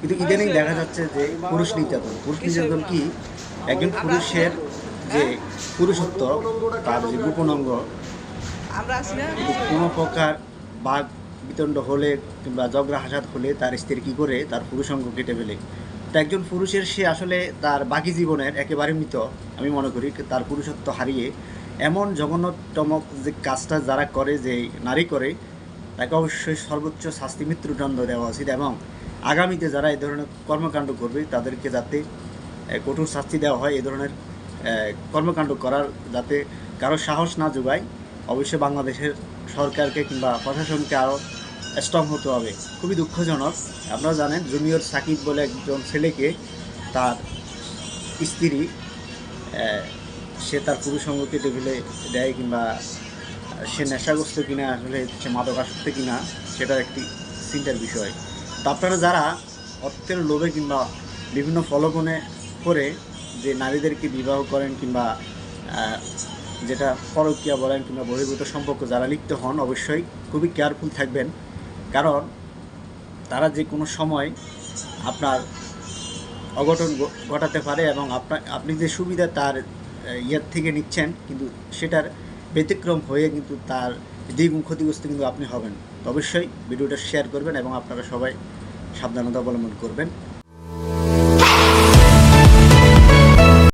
কিন্তু ইদানিং দেখা যাচ্ছে যে পুরুষ নির্যাতন। পুরুষ নির্যাতন কি? একজন পুরুষের যে পুরুষত্ব তার যে গোপন অঙ্গ কোনো প্রকার বাঘ বিতণ্ড হলে কিংবা ঝগড়া হাসাত হলে তার স্ত্রী কী করে? তার পুরুষ অঙ্গ কেটে ফেলে। তো একজন পুরুষের সে আসলে তার বাকি জীবনের একেবারে মৃত আমি মনে করি তার পুরুষত্ব হারিয়ে এমন জঘন্যতম যে কাজটা যারা করে যে নারী করে তাকে অবশ্যই সর্বোচ্চ শাস্তি মৃত্যুদণ্ড দেওয়া উচিত। এবং আগামীতে যারা এই ধরনের কর্মকাণ্ড করবে, তাদেরকে যাতে কঠোর শাস্তি দেওয়া হয়, এই ধরনের কর্মকাণ্ড করার যাতে কারও সাহস না যোগায়, অবশ্যই বাংলাদেশের সরকারকে কিংবা প্রশাসনকে আরও স্ট্রং হতে হবে। খুবই দুঃখজনক। আপনারা জানেন, জুনিয়র সাকিব বলে একজন ছেলেকে তার স্ত্রী সে তার পুরুষ সঙ্গ টেবিলে দেয় কিংবা সে নেশাগ্রস্ত কিনা, আসলে সে মাদকাসক্ত কিনা, সেটার একটি চিন্তার বিষয়। আপনারা যারা অর্থের লোভে কিংবা বিভিন্ন প্রলোভনে করে যে নারীদেরকে বিবাহ করেন কিংবা যেটা পরকীয়া বলেন কিংবা বহির্ভূত সম্পর্ক যারা লিপ্ত হন, অবশ্যই খুবই কেয়ারফুল থাকবেন। কারণ তারা যে কোনো সময় আপনার অঘটন ঘটাতে পারে এবং আপনার আপনি যে সুবিধা তার ইয়ের থেকে নিচ্ছেন, কিন্তু সেটার ব্যতিক্রম হয়ে কিন্তু তার দ্বিগুণ ক্ষতিগ্রস্ত কিন্তু আপনি হবেন। অবশ্যই ভিডিওটা শেয়ার করবেন এবং আপনারা সবাই সাবধানতা অবলম্বন করবেন।